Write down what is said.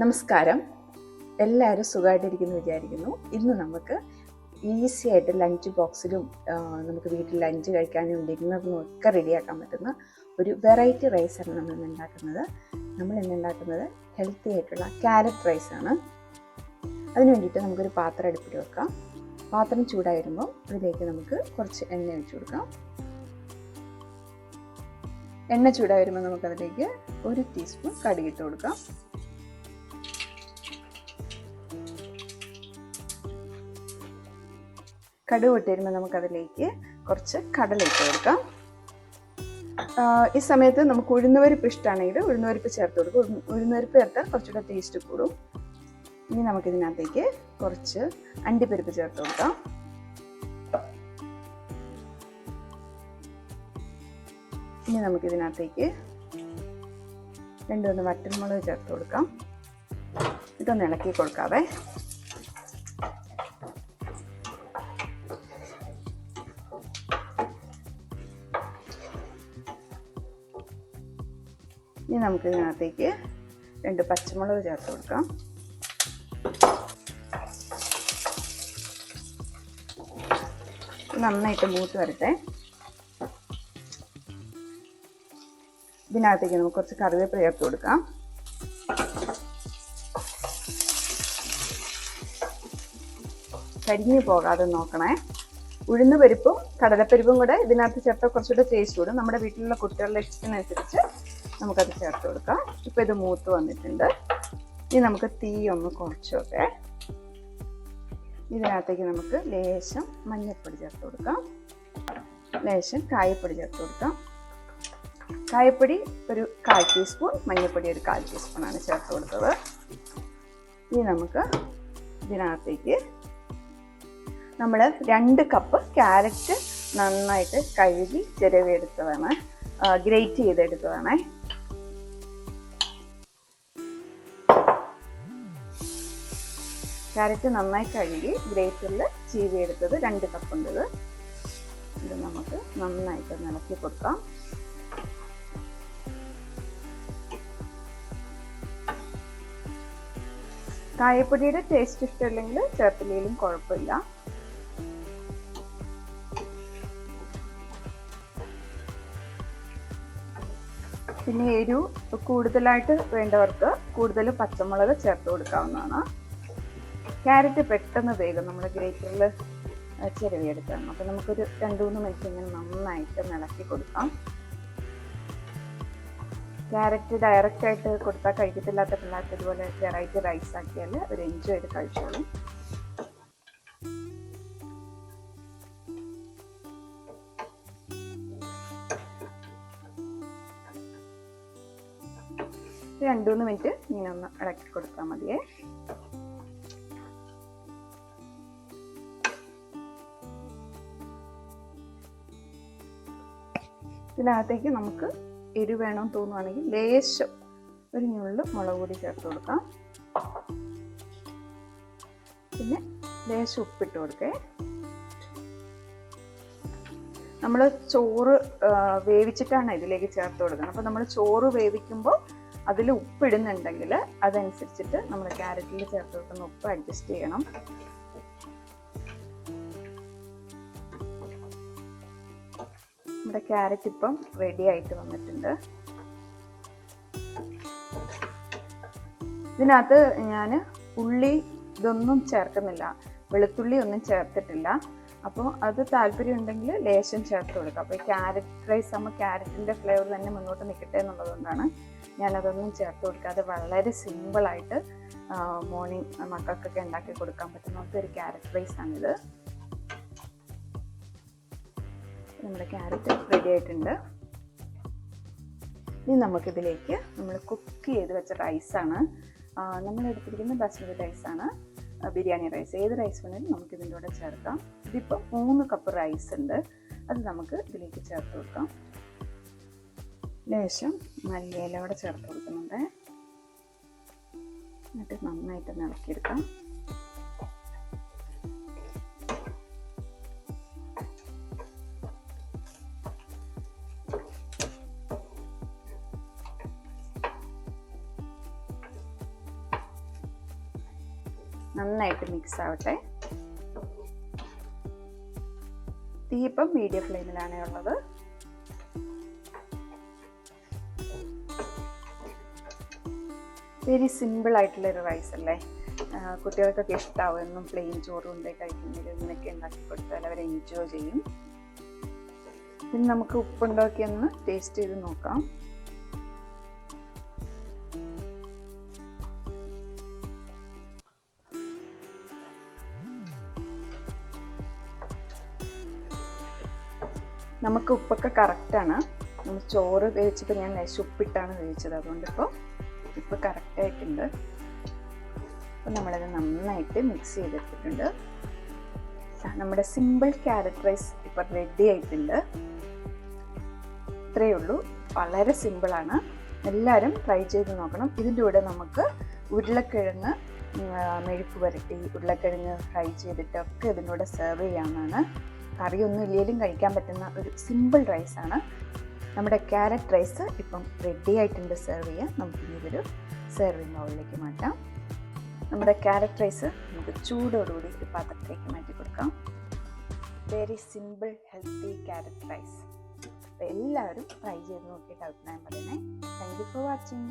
നമസ്കാരം. എല്ലാവരും സുഖമായിട്ടിരിക്കുന്നു വിചാരിക്കുന്നു. ഇന്ന് നമുക്ക് ഈസി ആയിട്ട് ലഞ്ച് ബോക്സിലും നമുക്ക് വീട്ടിൽ ലഞ്ച് കഴിക്കാനും ഡിന്നറിനും ഒക്കെ റെഡിയാക്കാൻ പറ്റുന്ന ഒരു വെറൈറ്റി റൈസാണ് നമ്മൾ ഇന്ന് ഉണ്ടാക്കുന്നത്. നമ്മൾ ഇന്ന് ഉണ്ടാക്കുന്നത് ഹെൽത്തി ആയിട്ടുള്ള ക്യാരറ്റ് റൈസാണ് അതിന് വേണ്ടിയിട്ട് നമുക്കൊരു പാത്രം അടുപ്പിൽ വെക്കാം. പാത്രം ചൂടായി വരുമ്പോൾ അതിലേക്ക് നമുക്ക് കുറച്ച് എണ്ണ ഒഴിച്ചു കൊടുക്കാം. എണ്ണ ചൂടായി വരുമ്പോൾ നമുക്കതിലേക്ക് ഒരു ടീസ്പൂൺ കടുകിട്ട് കൊടുക്കാം. കടുക് പൊട്ടി വരുമ്പോൾ നമുക്കതിലേക്ക് കുറച്ച് കടല ഇട്ട് കൊടുക്കാം. ഈ സമയത്ത് നമുക്ക് ഉഴുന്നുപരിപ്പ് ഇഷ്ടമാണെങ്കിൽ ഉഴുന്നുപരിപ്പ് ചേർത്ത് കൊടുക്കും. ഉഴുന്ന് ഉഴുന്നുപരിപ്പ് ചേർത്താൽ കുറച്ചുകൂടെ ടേസ്റ്റ് കൂടും. ഇനി നമുക്കിതിനകത്തേക്ക് കുറച്ച് അണ്ടിപ്പരിപ്പ് ചേർത്ത് കൊടുക്കാം. ഇനി നമുക്കിതിനകത്തേക്ക് രണ്ടു മൂന്ന് വറ്റൽമുളക് ചേർത്ത് കൊടുക്കാം. ഇതൊന്ന് ഇളക്കി കൊടുക്കാവേ. ഇനി നമുക്ക് ഇതിനകത്തേക്ക് രണ്ട് പച്ചമുളക് ചേർത്ത് കൊടുക്കാം. നന്നായിട്ട് മൂത്ത് വരട്ടെ. ഇതിനകത്തേക്ക് നമുക്ക് കുറച്ച് കറിവേപ്പില ചേർത്ത് കൊടുക്കാം. കരിഞ്ഞു പോകാതെ നോക്കണേ. ഉഴുന്ന് പരിപ്പും കടലപ്പരിപ്പും കൂടെ ഇതിനകത്ത് ചേർത്താൽ കുറച്ചുകൂടെ ടേസ്റ്റ് കൂടും. നമ്മുടെ വീട്ടിലുള്ള കുട്ടികളുടെ ഇഷ്ടത്തിനനുസരിച്ച് നമുക്കത് ചേർത്ത് കൊടുക്കാം. ഇപ്പം ഇത് മൂത്ത് വന്നിട്ടുണ്ട്. ഇനി നമുക്ക് തീ ഒന്ന് കുറച്ച് വെക്കേ. ഇതിനകത്തേക്ക് നമുക്ക് ലേശം മഞ്ഞൾപ്പൊടി ചേർത്ത് കൊടുക്കാം. ലേശം കായപ്പൊടി ചേർത്ത് കൊടുക്കാം. കായപ്പൊടി ഒരു കാൽ ടീസ്പൂൺ മഞ്ഞൾപ്പൊടി ഒരു കാൽ ടീസ്പൂണാണ് ചേർത്ത് കൊടുത്തത്. ഇനി നമുക്ക് ഇതിനകത്തേക്ക് നമ്മൾ രണ്ട് കപ്പ് ക്യാരറ്റ് നന്നായിട്ട് കഴുകി ചിരവിയെടുത്തതാണ് ഗ്രേറ്റ് ചെയ്തെടുത്തതാണ്. ക്യാരറ്റ് നന്നായി കഴുകി ഗ്രേറ്ററിൽ ചീവിയെടുത്തത് രണ്ട് കപ്പുണ്ട് ഇത് നമുക്ക് നന്നായിട്ട് നിലക്കി കൊടുക്കാം. കായപ്പൊടിയുടെ ടേസ്റ്റ് ഇഷ്ടമില്ലെങ്കിൽ ചേർത്തില്ലെങ്കിലും കുഴപ്പമില്ല. പിന്നെ എരിവ് കൂടുതലായിട്ട് വേണ്ടവർക്ക് കൂടുതൽ പച്ചമുളക് ചേർത്ത് കൊടുക്കാവുന്നതാണ്. ക്യാരറ്റ് പെട്ടെന്ന് വേഗം നമ്മൾ ഗ്രേറ്ററിൽ ചിരവിയെടുക്കണം. അപ്പോൾ നമുക്കൊരു രണ്ട് മൂന്ന് മിനിറ്റ് ഇങ്ങനെ നന്നായിട്ട് ഇളക്കി കൊടുക്കാം. ക്യാരറ്റ് ഡയറക്റ്റ് ആയിട്ട് കൊടുത്താൽ കഴിക്കത്തില്ലാത്ത പിള്ളേർക്ക് ഇതുപോലെ വെറൈറ്റി റൈസ് ആക്കിയാൽ ഒരു എൻജോയ് ചെയ്ത് കഴിച്ചോളും. രണ്ടു മൂന്ന് മിനിറ്റ് ഇങ്ങനെ ഒന്ന് ഇളക്കി കൊടുത്താൽ മതിയേ. ഇതിനകത്തേക്ക് നമുക്ക് എരിവ് വേണമെന്ന് തോന്നുവാണെങ്കിൽ ലേശം ഒരു ഞുള്ള് മുളക് പൊടി ചേർത്ത് കൊടുക്കാം. പിന്നെ ലേശം ഉപ്പിട്ട് കൊടുക്കേ. നമ്മൾ ചോറ് വേവിച്ചിട്ടാണ് ഇതിലേക്ക് ചേർത്ത് കൊടുക്കുന്നത്. അപ്പോൾ നമ്മൾ ചോറ് വേവിക്കുമ്പോൾ അതിൽ ഉപ്പിടുന്നുണ്ടെങ്കിൽ അതനുസരിച്ചിട്ട് നമ്മൾ ക്യാരറ്റിൽ ചേർത്ത് കൊടുക്കുന്ന ഉപ്പ് അഡ്ജസ്റ്റ് ചെയ്യണം. നമ്മുടെ ക്യാരറ്റ് ഇപ്പം റെഡി ആയിട്ട് വന്നിട്ടുണ്ട്. ഇതിനകത്ത് ഞാൻ ഉള്ളി ഇതൊന്നും ചേർക്കുന്നില്ല. വെളുത്തുള്ളി ഒന്നും ചേർത്തിട്ടില്ല. അപ്പോൾ അത് താല്പര്യം ഉണ്ടെങ്കിൽ ലേശം ചേർത്ത് കൊടുക്കുക അപ്പോൾ ക്യാരറ്റ് റൈസ് ആകുമ്പോൾ ക്യാരറ്റിന്റെ ഫ്ലേവർ തന്നെ മുന്നോട്ട് നിൽക്കട്ടെ എന്നുള്ളതുകൊണ്ടാണ് ഞാനതൊന്നും ചേർത്ത് കൊടുക്കാതെ വളരെ സിമ്പിളായിട്ട് മോർണിംഗ് മക്കൾക്കൊക്കെ ഉണ്ടാക്കി കൊടുക്കാൻ പറ്റുന്ന ഒരു ക്യാരറ്റ് റൈസ് നമ്മുടെ ക്യാരറ്റ് റെഡി ആയിട്ടുണ്ട്. ഇനി നമുക്കിതിലേക്ക് നമ്മൾ കുക്ക് ചെയ്ത് വെച്ച റൈസാണ് നമ്മൾ എടുത്തിരിക്കുന്ന ബസ്മതി റൈസാണ് ബിരിയാണി റൈസ് ഏത് റൈസ് വേണമെങ്കിലും നമുക്ക് ഇതിന്റെ കൂടെ ചേർക്കാം. ഇതിപ്പോൾ മൂന്ന് കപ്പ് റൈസ് ഉണ്ട്. അത് നമുക്ക് ഇതിലേക്ക് ചേർത്ത് കൊടുക്കാം. ലേശം മല്ലിയില കൂടെ ചേർത്ത് കൊടുക്കുന്നുണ്ട്. എന്നിട്ട് നന്നായിട്ട് ഇളക്കിയെടുക്കാം. നന്നായിട്ട് മിക്സ് ആവട്ടെ തീ ഇപ്പം മീഡിയം ഫ്ലെയിമിലാണ് ഉള്ളത് വെരി സിമ്പിൾ ആയിട്ടുള്ളൊരു റൈസ് അല്ലേ കുട്ടികൾക്കൊക്കെ ഇഷ്ടമാവും എന്നും പ്ലെയിൻ ചോറ് കൊണ്ടേ കഴിക്കുന്നതിൽ നിന്നൊക്കെ ഉണ്ടാക്കി കൊടുത്താൽ അവർ എൻജോയ് ചെയ്യും. പിന്നെ നമുക്ക് ഉപ്പുണ്ടാക്കിയൊന്ന് ടേസ്റ്റ് ചെയ്ത് നോക്കാം. നമുക്ക് ഉപ്പൊക്കെ കറക്റ്റാണ് നമ്മൾ ചോറ് വേവിച്ചപ്പോൾ ഞാൻ ലേശം ഉപ്പിട്ടാണ് വേവിച്ചത്. അതുകൊണ്ടിപ്പോൾ ഉപ്പ് കറക്റ്റായിട്ടുണ്ട് അപ്പോൾ നമ്മളത് നന്നായിട്ട് മിക്സ് ചെയ്തെടുത്തിട്ടുണ്ട്. നമ്മുടെ സിമ്പിൾ ക്യാരറ്റ് റൈസ് ഇപ്പോൾ റെഡി ആയിട്ടുണ്ട്. ഇത്രയേ ഉള്ളൂ. വളരെ സിമ്പിളാണ് എല്ലാവരും ട്രൈ ചെയ്ത് നോക്കണം. ഇതിന്റെ കൂടെ നമുക്ക് ഉരുളക്കിഴങ്ങ് മെഴുക്ക് പുരട്ടി ഉരുളക്കിഴങ്ങ് ഫ്രൈ ചെയ്തിട്ടൊക്കെ ഇതിന്റെ കൂടെ സെർവ് ചെയ്യാവുന്നതാണ്. കറിയൊന്നും ഇല്ലെങ്കിലും കഴിക്കാൻ പറ്റുന്ന ഒരു സിമ്പിൾ റൈസാണ് നമ്മുടെ ക്യാരറ്റ് റൈസ് ഇപ്പം റെഡി ആയിട്ടുണ്ട് സെർവ് ചെയ്യാൻ. നമുക്കിനി ഇതൊരു സെർവിങ് ബൗളിലേക്ക് മാറ്റാം. നമ്മുടെ ക്യാരറ്റ് റൈസ് നമുക്ക് ചൂടോടുകൂടി ഒരു പാത്രത്തിലേക്ക് മാറ്റി കൊടുക്കാം. Very simple healthy carrot rice അപ്പോൾ എല്ലാവരും ട്രൈ ചെയ്ത് നോക്കിയിട്ട് അഭിപ്രായം പറയണേ താങ്ക് യു ഫോർ വാച്ചിങ്